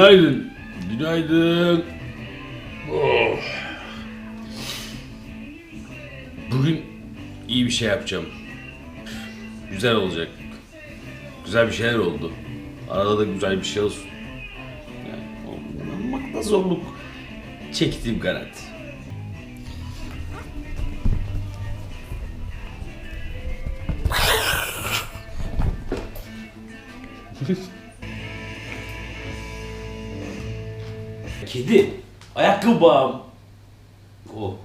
Günaydın. Günaydın. Oh. Bugün iyi bir şey yapacağım. Güzel olacak. Güzel bir şeyler oldu. Arada da güzel bir şey olsun. Yani zorluk çektiğim garanti. Kedi. Ayakkabı bağım. O.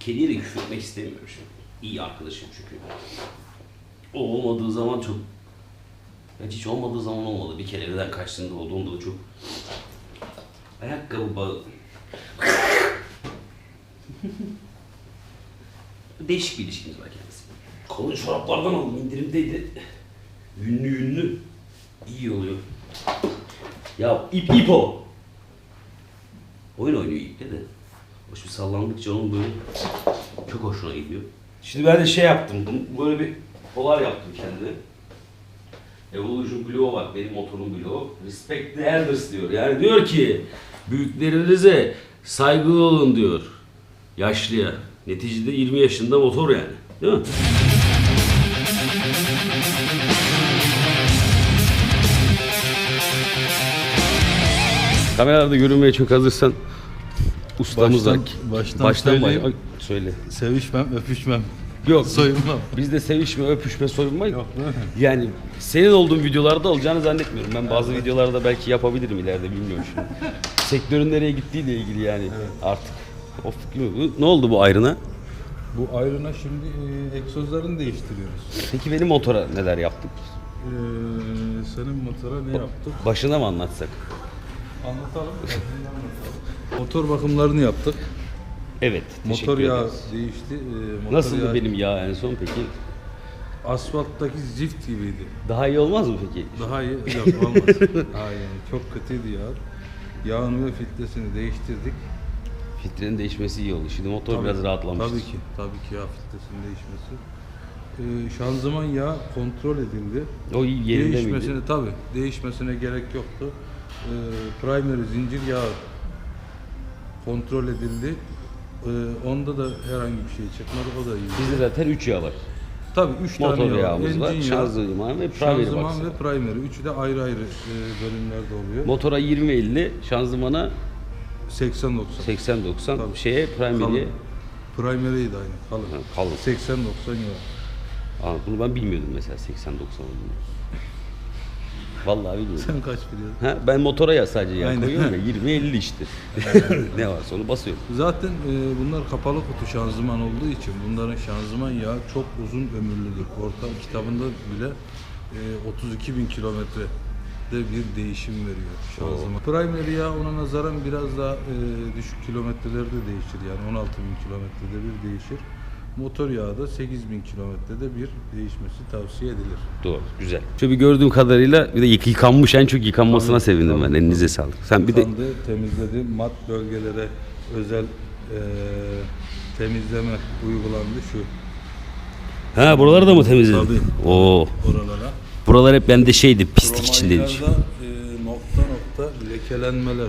Kediye de küfür etmek istemiyorum şimdi. İyi arkadaşım çünkü. O olmadığı zaman çok... Hiç hiç olmadığı zaman olmadı. Bir kere evden kaçtığında oldu. Onda da çok... Ayakkabı bağı... Değişik bir ilişkimiz var kendisi. Kalın çoraplardan aldım. indirimdeydi. Yünlü yünlü. İyi oluyor. Ya ip ip o. Oyun oynuyor iple de. Hoş bir sallandıkça onun böyle çok hoşuna gidiyor. Şimdi ben de şey yaptım. Böyle bir polar yaptım kendime. Evolution bloğu var. Benim motorun bloğu. Respect the elders diyor. Yani diyor ki büyüklerinize saygılı olun diyor. Yaşlıya. Neticede 20 yaşında motor yani. Değil mi? Kameralarda görünmeye çok hazırsan ustamız Baştan- baştan söyleyeyim. söyle. Sevişmem, öpüşmem. Yok. Soyunmam. Bizde sevişme, öpüşme, soyunma yok. Yok değil mi? Yani senin olduğun videolarda olacağını zannetmiyorum. Ben bazı videolarda belki yapabilirim ileride bilmiyorum şimdi. Sektörün nereye gittiğiyle ilgili yani artık. Of, ne oldu bu ayrına? Bu ayrına şimdi e, egzozlarını değiştiriyoruz. Peki benim motora neler yaptık? E, senin motora ne yaptık? Başına mı anlatsak? Anlatalım. Motor bakımlarını yaptık. Evet. Motor yağı ederiz. değişti. E, motor Nasıldı yağı- benim yağ en son peki? Asfalttaki zift gibiydi. Daha iyi olmaz mı peki? Daha iyi yok olmaz. Aynen çok kötüydü yağ. Yağını ve filtresini değiştirdik. Filtrenin değişmesi iyi oldu. Şimdi motor Tabii- biraz rahatlamıştır. Tabii ki, tabii ki yağ filtresinin değişmesi. Ee, şanzıman yağı kontrol edildi. O iyi yerinde değişmesine miydi? tabii değişmesine gerek yoktu. Ee, primary zincir yağı kontrol edildi. Ee, onda da herhangi bir şey çıkmadı. O da iyi. Bizde zaten 3 yağ var. Tabii 3 tane Motor yağ, yağımız var, engine yağı, şanzıman ve primary şanzıman box. ve primary. Üçü de ayrı ayrı e, bölümlerde oluyor. Motora 20-50, şanzımana 80-90. 80-90, Tabii. şeye primary'e Kalın. Primary'yi de aynı. Kalın. Ha, kalın. 80-90 yağ. Aa, bunu ben bilmiyordum mesela 80-90 olduğunu. Vallahi bilmiyordum. Sen kaç biliyorsun? Ha, ben motora ya sadece Aynen. koyuyorum ya 20-50 işte. ne varsa onu basıyorum. Zaten e, bunlar kapalı kutu şanzıman olduğu için bunların şanzıman yağı çok uzun ömürlüdür. Orta kitabında bile e, 32 bin kilometre de bir değişim veriyor şanzıman. Primary yağ ona nazaran biraz daha e, düşük kilometrelerde değişir yani 16 bin kilometrede bir değişir. Motor yağı da 8 bin kilometrede bir değişmesi tavsiye edilir. Doğru, güzel. Şöyle bir gördüğüm kadarıyla bir de yık- yıkanmış en çok yıkanmasına Tabii, sevindim tabii, ben. Elinize sağlık. Sen bir de Yıkandı, temizledi. Mat bölgelere özel e, temizleme uygulandı şu Ha buraları da mı temizledin? Tabii. Oo. oralara. Buralar hep bende şeydi, pislik içindeydi. Romanlarda, e, nokta nokta lekelenmeler.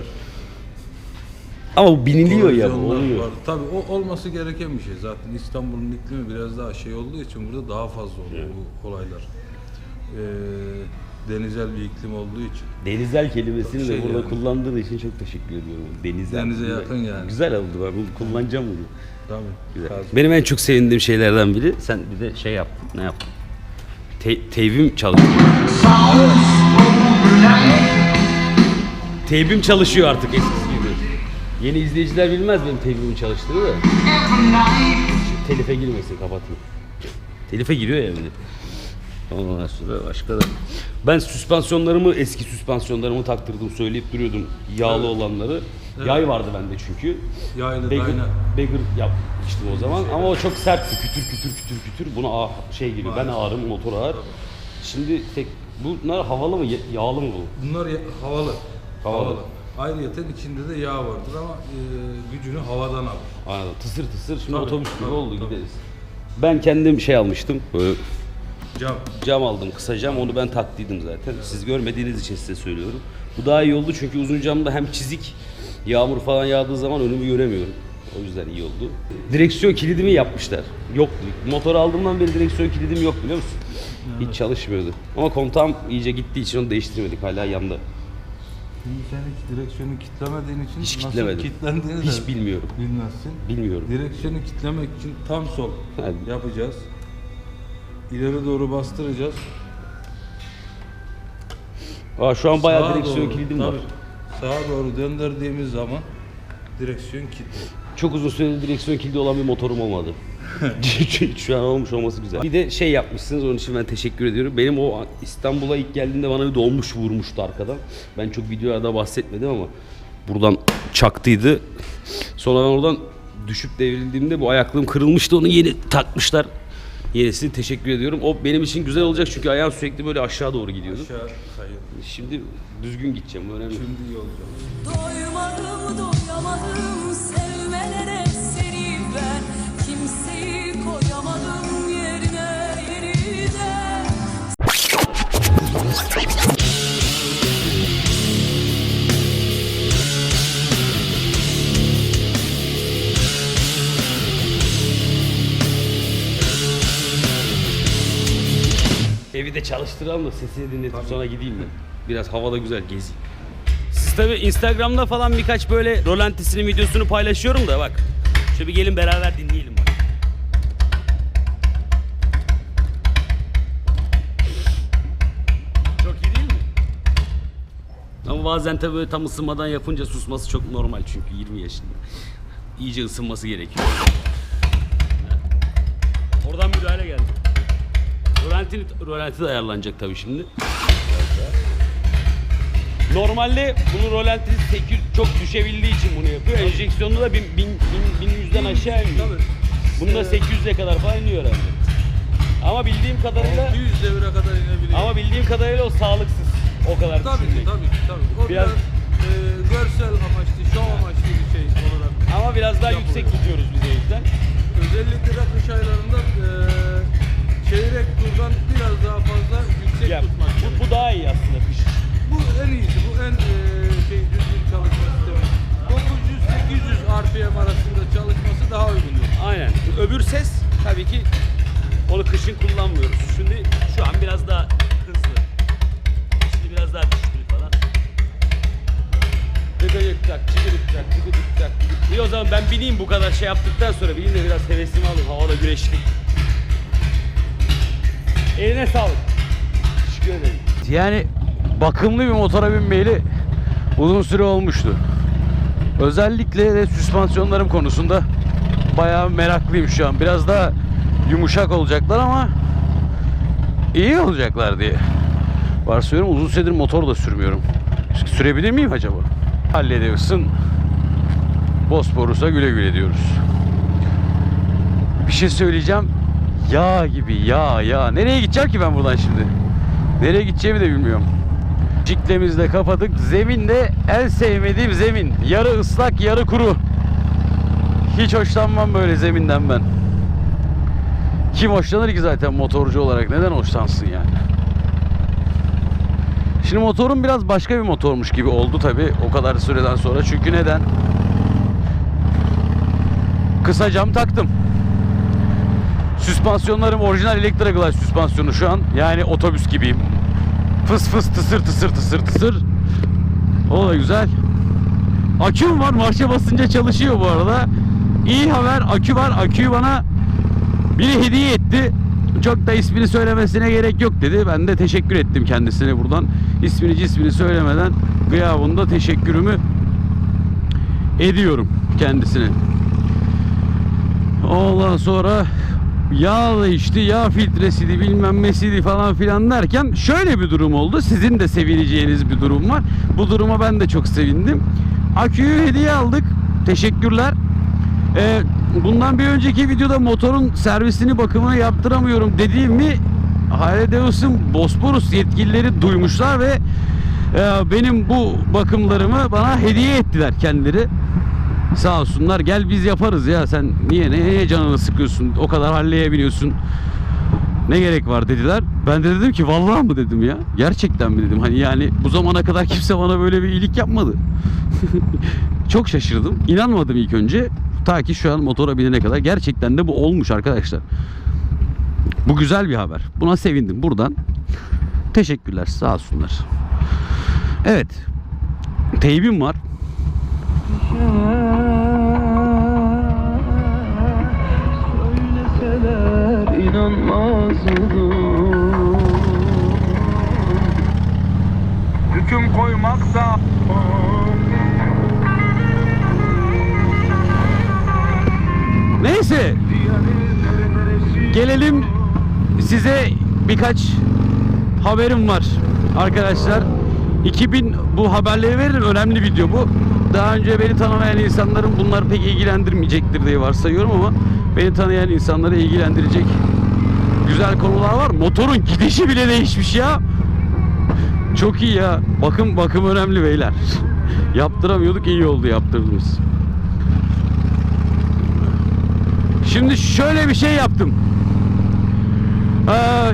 Ama bu biniliyor ya, bu korozyonlar oluyor. var. Tabii o olması gereken bir şey. Zaten İstanbul'un iklimi biraz daha şey olduğu için burada daha fazla oluyor bu olaylar. E, denizel bir iklim olduğu için. Denizel kelimesini de Şey burada yani. kullandığın için çok teşekkür ediyorum. Denizel. Denize yakın yani. Güzel oldu ben bunu kullanacağım bunu. Tabii. Güzel. Tabii. Benim en çok sevindiğim şeylerden biri sen bir de şey yaptın. Ne yaptın? Te- teybim çalışıyor. Teybim çalışıyor artık eskisi. Yeni izleyiciler bilmez benim teybimin çalıştığını da. Şu telife girmesin kapatayım. Telife giriyor ya de. Ondan sonra başka da. Ben süspansiyonlarımı, eski süspansiyonlarımı taktırdım, söyleyip duruyordum. Yağlı olanları. Yay vardı bende çünkü. Yaylı Dyna. bagger yapmıştım o zaman ama o çok sertti. Kütür kütür kütür kütür. Buna ağ, şey gibi ben ağrım, motor ağır. Şimdi tek bunlar havalı mı, ya- yağlı mı bu? Bunlar ya- havalı. Havalı. Ayrıyeten içinde de yağ vardır ama e, gücünü havadan alır. Anladım. Tısır tısır şimdi Tabii, otobüs gibi tabii, oldu tabii. gideriz. Ben kendim şey almıştım. Böyle Cam. Cam aldım kısa cam onu ben taktıydım zaten. Siz görmediğiniz için size söylüyorum. Bu daha iyi oldu çünkü uzun camda hem çizik yağmur falan yağdığı zaman önümü göremiyorum. O yüzden iyi oldu. Direksiyon kilidimi yapmışlar. Yok. Motor aldığımdan beri direksiyon kilidim yok biliyor musun? Hiç çalışmıyordu. Ama kontağım iyice gittiği için onu değiştirmedik. Hala yanında. Şimdi sen hiç direksiyonu kitlemediğin için Hiç nasıl kitlemedim. kilitlendiğini de Hiç bilmiyorum. bilmezsin. Bilmiyorum. Direksiyonu kitlemek için tam sol Hadi. yapacağız. İleri doğru bastıracağız. Aa, şu an bayağı Sağa direksiyon doğru, kilidim var. tabii. Sağa doğru döndürdüğümüz zaman direksiyon kilitli. Çok uzun süredir direksiyon kilidi olan bir motorum olmadı. Şu an olmuş olması güzel. Bir de şey yapmışsınız onun için ben teşekkür ediyorum. Benim o İstanbul'a ilk geldiğimde bana bir dolmuş vurmuştu arkadan. Ben çok videolarda bahsetmedim ama buradan çaktıydı. Sonra ben oradan düşüp devrildiğimde bu ayaklığım kırılmıştı. Onu yeni takmışlar. Yenisini teşekkür ediyorum. O benim için güzel olacak çünkü ayağım sürekli böyle aşağı doğru gidiyordu. Aşağı kayıyor. Şimdi düzgün gideceğim. bu Önemli. Şimdi iyi olacak. Doymadım doyamadım Evi de çalıştıralım da sesini dinletip sonra gideyim ben. Biraz havada güzel gezeyim. Siz tabi Instagram'da falan birkaç böyle rolantisinin videosunu paylaşıyorum da bak. Şöyle bir gelin beraber dinleyelim bazen tabii böyle tam ısınmadan yapınca susması çok normal çünkü 20 yaşında. İyice ısınması gerekiyor. Oradan müdahale geldi. Rolanti, rolanti de ayarlanacak tabii şimdi. Normalde bunu rolanti 800 çok düşebildiği için bunu yapıyor. Enjeksiyonda da 1000 1000 1100'den aşağı inmiyor. Tabii. Bunda 800'e kadar falan iniyor herhalde. Ama bildiğim kadarıyla 600 devire kadar inebiliyor. ama bildiğim kadarıyla o sağlıksız. O kadar tabii ki düşünmek. tabii ki tabii. O Biraz- biraz, e, görsel amaçlı, şov amaçlı bir şey olarak. Ama biraz daha Yapılıyor. yüksek tutuyoruz biz o yüzden. Özellikle de kış aylarında e, çeyrek turdan biraz daha fazla yüksek Ya, tutmak bu, gerekiyor. bu daha iyi aslında kış. Bu en iyisi, bu en bu kadar şey yaptıktan sonra bineyim de biraz hevesimi alayım. Havada güneşlik. Eline sağlık. Teşekkür ederim. Yani bakımlı bir motora binmeyeli uzun süre olmuştu. Özellikle de süspansiyonlarım konusunda bayağı meraklıyım şu an. Biraz daha yumuşak olacaklar ama iyi olacaklar diye. Varsayıyorum uzun süredir motor da sürmüyorum. Sürebilir miyim acaba? Hallediyorsun. Bosporus'a güle güle diyoruz. Bir şey söyleyeceğim. Yağ gibi yağ yağ. Nereye gideceğim ki ben buradan şimdi? Nereye gideceğimi de bilmiyorum. Ciklemizi de kapadık. Zemin de en sevmediğim zemin. Yarı ıslak yarı kuru. Hiç hoşlanmam böyle zeminden ben. Kim hoşlanır ki zaten motorcu olarak? Neden hoşlansın yani? Şimdi motorum biraz başka bir motormuş gibi oldu tabi o kadar süreden sonra. Çünkü neden? Kısa cam taktım. Süspansiyonlarım orijinal Electra süspansiyonu şu an. Yani otobüs gibiyim. Fıs fıs tısır tısır tısır tısır. O da güzel. Aküm var marşa basınca çalışıyor bu arada. İyi haber akü var. Aküyü bana biri hediye etti. Çok da ismini söylemesine gerek yok dedi. Ben de teşekkür ettim kendisine buradan. İsmini cismini söylemeden gıyabında teşekkürümü ediyorum kendisine. Ondan sonra yağ içti, yağ filtresiydi bilmem nesiydi falan filan derken şöyle bir durum oldu. Sizin de sevineceğiniz bir durum var. Bu duruma ben de çok sevindim. Aküyü hediye aldık. Teşekkürler. Ee, bundan bir önceki videoda motorun servisini bakımını yaptıramıyorum dediğimi Hayredeus'un Bosporus yetkilileri duymuşlar ve e, benim bu bakımlarımı bana hediye ettiler kendileri. Sağ olsunlar gel biz yaparız ya sen niye neye canını sıkıyorsun o kadar halleye biniyorsun Ne gerek var dediler. Ben de dedim ki vallahi mı dedim ya. Gerçekten mi dedim. Hani yani bu zamana kadar kimse bana böyle bir iyilik yapmadı. Çok şaşırdım. İnanmadım ilk önce. Ta ki şu an motora binene kadar. Gerçekten de bu olmuş arkadaşlar. Bu güzel bir haber. Buna sevindim. Buradan teşekkürler. Sağ olsunlar. Evet. Teybim var. Söyleseler inanmazdım Hüküm koymakta Neyse. Gelelim size birkaç haberim var arkadaşlar. 2000 bu haberleri veririm. Önemli video bu. Daha önce beni tanımayan insanların bunlar pek ilgilendirmeyecektir diye varsayıyorum ama beni tanıyan insanları ilgilendirecek güzel konular var. Motorun gidişi bile değişmiş ya. Çok iyi ya. Bakım bakım önemli beyler. Yaptıramıyorduk iyi oldu yaptırdınız. Şimdi şöyle bir şey yaptım. Ee,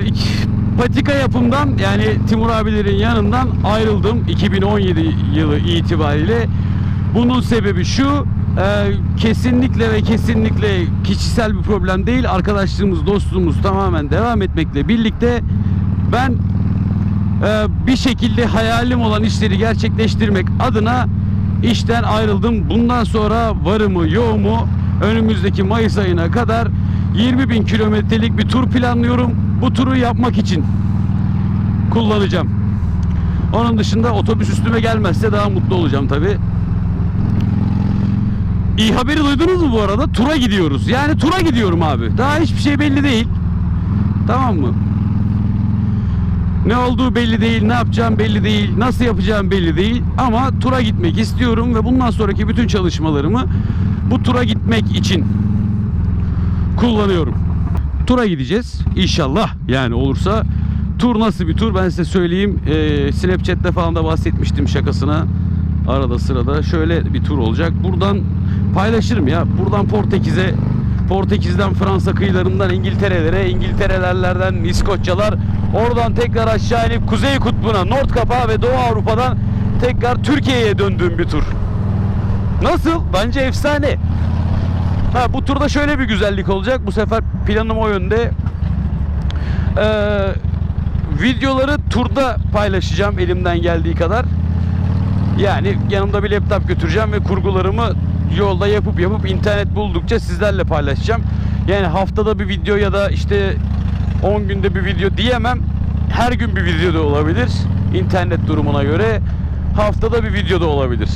patika yapımdan yani Timur abilerin yanından ayrıldım 2017 yılı itibariyle. Bunun sebebi şu e, kesinlikle ve kesinlikle kişisel bir problem değil. Arkadaşlığımız, dostluğumuz tamamen devam etmekle birlikte ben e, bir şekilde hayalim olan işleri gerçekleştirmek adına işten ayrıldım. Bundan sonra varımı yoğumu önümüzdeki Mayıs ayına kadar 20 bin kilometrelik bir tur planlıyorum. Bu turu yapmak için kullanacağım. Onun dışında otobüs üstüme gelmezse daha mutlu olacağım tabi. İyi haberi duydunuz mu bu arada? Tura gidiyoruz. Yani tura gidiyorum abi. Daha hiçbir şey belli değil. Tamam mı? Ne olduğu belli değil, ne yapacağım belli değil, nasıl yapacağım belli değil. Ama tura gitmek istiyorum ve bundan sonraki bütün çalışmalarımı bu tura gitmek için kullanıyorum. Tura gideceğiz inşallah yani olursa. Tur nasıl bir tur ben size söyleyeyim. Ee, Snapchat'te falan da bahsetmiştim şakasına. Arada sırada şöyle bir tur olacak. Buradan paylaşırım ya. Buradan Portekiz'e Portekiz'den Fransa kıyılarından İngiltere'lere, İngilterelerden İskoçyalar, oradan tekrar aşağı inip Kuzey Kutbu'na, Nord Kapağı ve Doğu Avrupa'dan tekrar Türkiye'ye döndüğüm bir tur. Nasıl? Bence efsane. Ha bu turda şöyle bir güzellik olacak. Bu sefer planım o yönde. Ee, videoları turda paylaşacağım elimden geldiği kadar. Yani yanımda bir laptop götüreceğim ve kurgularımı yolda yapıp yapıp internet buldukça sizlerle paylaşacağım. Yani haftada bir video ya da işte 10 günde bir video diyemem. Her gün bir video da olabilir. İnternet durumuna göre haftada bir video da olabilir.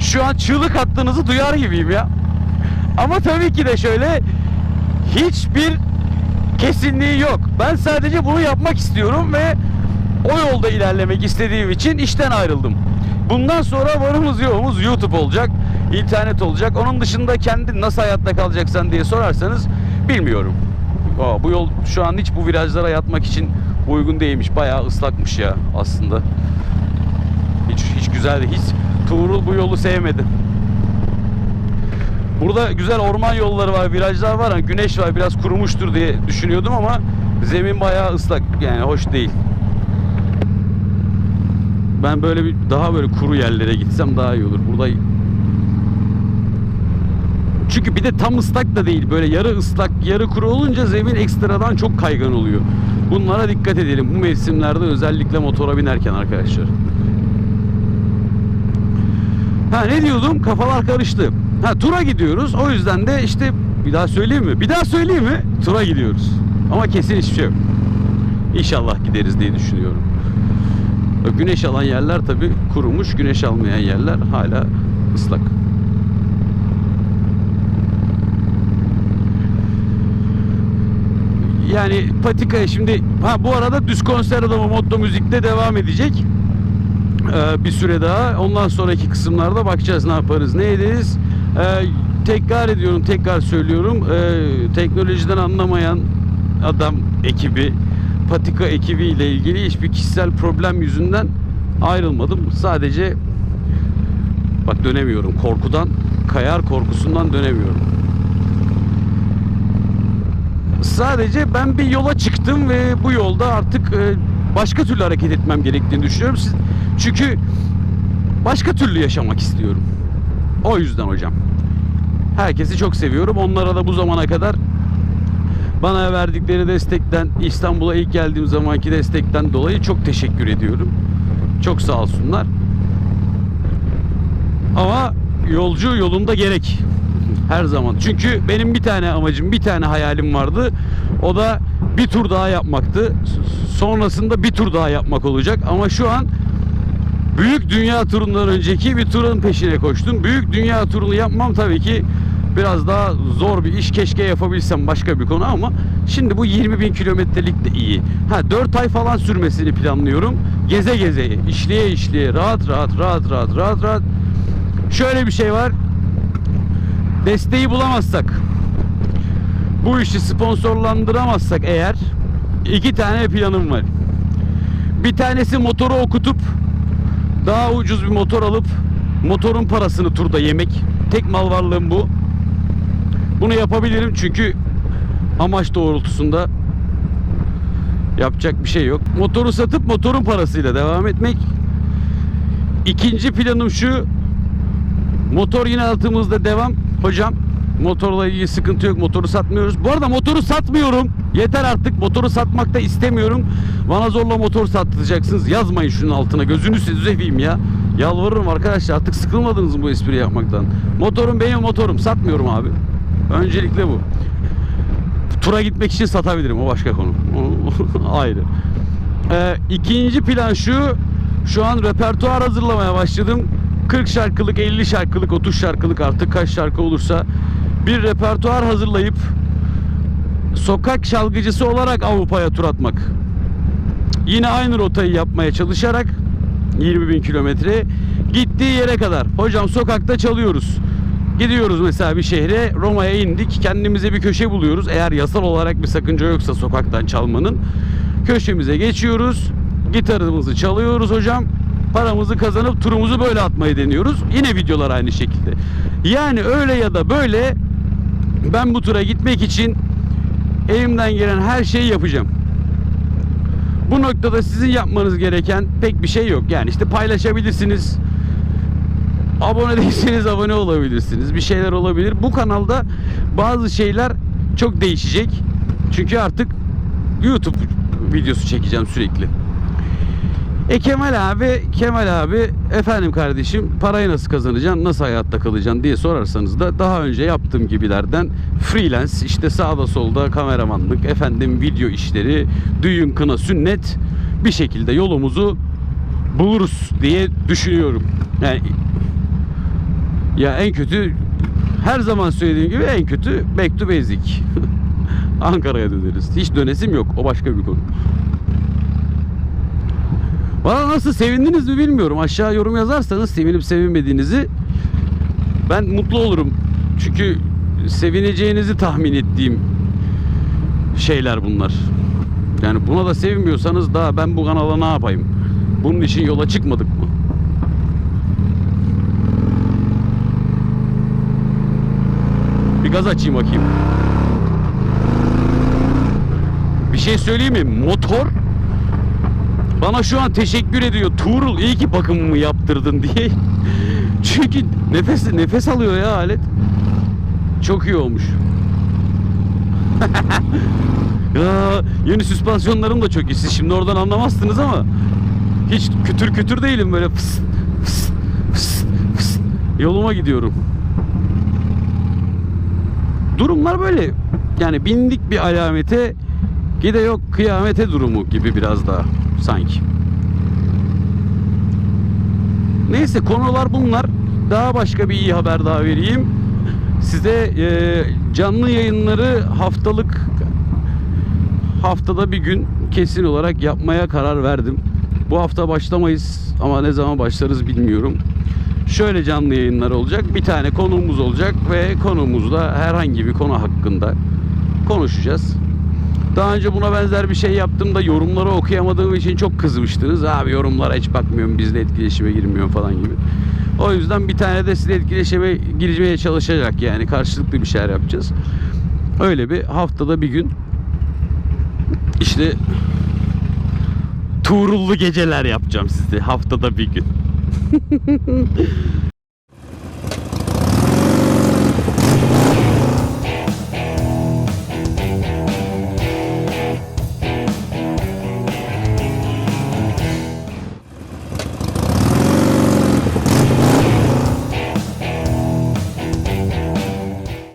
Şu an çığlık attığınızı duyar gibiyim ya. Ama tabii ki de şöyle hiçbir kesinliği yok. Ben sadece bunu yapmak istiyorum ve o yolda ilerlemek istediğim için işten ayrıldım. Bundan sonra varımız yoğumuz YouTube olacak, internet olacak. Onun dışında kendi nasıl hayatta kalacaksan diye sorarsanız bilmiyorum. Aa, bu yol şu an hiç bu virajlara yatmak için uygun değilmiş. Bayağı ıslakmış ya aslında. Hiç hiç güzel değil. Hiç Tuğrul bu yolu sevmedi. Burada güzel orman yolları var, virajlar var. Hani güneş var, biraz kurumuştur diye düşünüyordum ama zemin bayağı ıslak. Yani hoş değil. Ben böyle bir daha böyle kuru yerlere gitsem daha iyi olur. Burada çünkü bir de tam ıslak da değil. Böyle yarı ıslak, yarı kuru olunca zemin ekstradan çok kaygan oluyor. Bunlara dikkat edelim. Bu mevsimlerde özellikle motora binerken arkadaşlar. Ha ne diyordum? Kafalar karıştı. Ha tura gidiyoruz. O yüzden de işte bir daha söyleyeyim mi? Bir daha söyleyeyim mi? Tura gidiyoruz. Ama kesin hiçbir şey yok. İnşallah gideriz diye düşünüyorum. Güneş alan yerler tabi kurumuş. Güneş almayan yerler hala ıslak. Yani patikaya şimdi ha bu arada düz konser adamı Motto Müzik'te devam edecek. Ee, bir süre daha. Ondan sonraki kısımlarda bakacağız ne yaparız, ne ederiz. Ee, tekrar ediyorum, tekrar söylüyorum. Ee, teknolojiden anlamayan adam ekibi, patika ekibi ile ilgili hiçbir kişisel problem yüzünden ayrılmadım. Sadece bak dönemiyorum korkudan, kayar korkusundan dönemiyorum. Sadece ben bir yola çıktım ve bu yolda artık e, başka türlü hareket etmem gerektiğini düşünüyorum. Çünkü başka türlü yaşamak istiyorum. O yüzden hocam. Herkesi çok seviyorum. Onlara da bu zamana kadar bana verdikleri destekten, İstanbul'a ilk geldiğim zamanki destekten dolayı çok teşekkür ediyorum. Çok sağ olsunlar. Ama yolcu yolunda gerek. Her zaman. Çünkü benim bir tane amacım, bir tane hayalim vardı. O da bir tur daha yapmaktı. Sonrasında bir tur daha yapmak olacak. Ama şu an büyük dünya turundan önceki bir turun peşine koştum. Büyük dünya turunu yapmam tabii ki biraz daha zor bir iş. Keşke yapabilsem başka bir konu ama şimdi bu 20 bin kilometrelik de iyi. Ha 4 ay falan sürmesini planlıyorum. Geze geze, işleye işleye, rahat rahat, rahat rahat, rahat rahat. Şöyle bir şey var. Desteği bulamazsak, bu işi sponsorlandıramazsak eğer iki tane planım var. Bir tanesi motoru okutup daha ucuz bir motor alıp motorun parasını turda yemek. Tek mal varlığım bu. Bunu yapabilirim çünkü amaç doğrultusunda yapacak bir şey yok. Motoru satıp motorun parasıyla devam etmek. İkinci planım şu. Motor yine altımızda devam. Hocam motorla ilgili sıkıntı yok. Motoru satmıyoruz. Bu arada motoru satmıyorum. Yeter artık. Motoru satmak da istemiyorum. Bana zorla motor sattıracaksınız. Yazmayın şunun altına. Gözünü seveyim ya. Yalvarırım arkadaşlar. Artık sıkılmadınız mı bu espri yapmaktan? Motorum benim motorum. Satmıyorum abi. Öncelikle bu. Tura gitmek için satabilirim. O başka konu. Ayrı. Ee, ikinci plan şu. Şu an repertuar hazırlamaya başladım. 40 şarkılık, 50 şarkılık, 30 şarkılık artık kaç şarkı olursa bir repertuar hazırlayıp sokak çalgıcısı olarak Avrupa'ya tur atmak. Yine aynı rotayı yapmaya çalışarak 20 bin kilometre gittiği yere kadar. Hocam sokakta çalıyoruz. Gidiyoruz mesela bir şehre Roma'ya indik kendimize bir köşe buluyoruz. Eğer yasal olarak bir sakınca yoksa sokaktan çalmanın köşemize geçiyoruz. Gitarımızı çalıyoruz hocam. Paramızı kazanıp turumuzu böyle atmayı deniyoruz. Yine videolar aynı şekilde. Yani öyle ya da böyle ben bu tura gitmek için elimden gelen her şeyi yapacağım. Bu noktada sizin yapmanız gereken pek bir şey yok. Yani işte paylaşabilirsiniz. Abone değilseniz abone olabilirsiniz. Bir şeyler olabilir. Bu kanalda bazı şeyler çok değişecek. Çünkü artık YouTube videosu çekeceğim sürekli. E Kemal abi, Kemal abi efendim kardeşim parayı nasıl kazanacaksın, nasıl hayatta kalacaksın diye sorarsanız da daha önce yaptığım gibilerden freelance işte sağda solda kameramanlık, efendim video işleri, düğün kına sünnet bir şekilde yolumuzu buluruz diye düşünüyorum. Yani ya en kötü her zaman söylediğim gibi en kötü back to basic. Ankara'ya döneriz. Hiç dönesim yok. O başka bir konu. Bana nasıl sevindiniz mi bilmiyorum. Aşağı yorum yazarsanız sevinip sevinmediğinizi ben mutlu olurum. Çünkü sevineceğinizi tahmin ettiğim şeyler bunlar. Yani buna da sevinmiyorsanız daha ben bu kanala ne yapayım? Bunun için yola çıkmadık mı? Bir gaz açayım bakayım. Bir şey söyleyeyim mi? Motor bana şu an teşekkür ediyor. Tuğrul iyi ki bakımımı yaptırdın diye. Çünkü nefes nefes alıyor ya alet. Çok iyi olmuş. ya, yeni süspansiyonlarım da çok iyi. Siz şimdi oradan anlamazsınız ama hiç kütür kütür değilim böyle fıs fıs fıs fıs yoluma gidiyorum. Durumlar böyle. Yani bindik bir alamete gide yok kıyamete durumu gibi biraz daha sanki. Neyse konular bunlar. Daha başka bir iyi haber daha vereyim. Size e, canlı yayınları haftalık haftada bir gün kesin olarak yapmaya karar verdim. Bu hafta başlamayız ama ne zaman başlarız bilmiyorum. Şöyle canlı yayınlar olacak. Bir tane konuğumuz olacak ve konuğumuzla herhangi bir konu hakkında konuşacağız. Daha önce buna benzer bir şey yaptığımda yorumları okuyamadığım için çok kızmıştınız. Abi yorumlara hiç bakmıyorum, bizle etkileşime girmiyorum falan gibi. O yüzden bir tane de sizle etkileşime girmeye çalışacak yani karşılıklı bir şeyler yapacağız. Öyle bir haftada bir gün İşte Tuğrullu geceler yapacağım size haftada bir gün.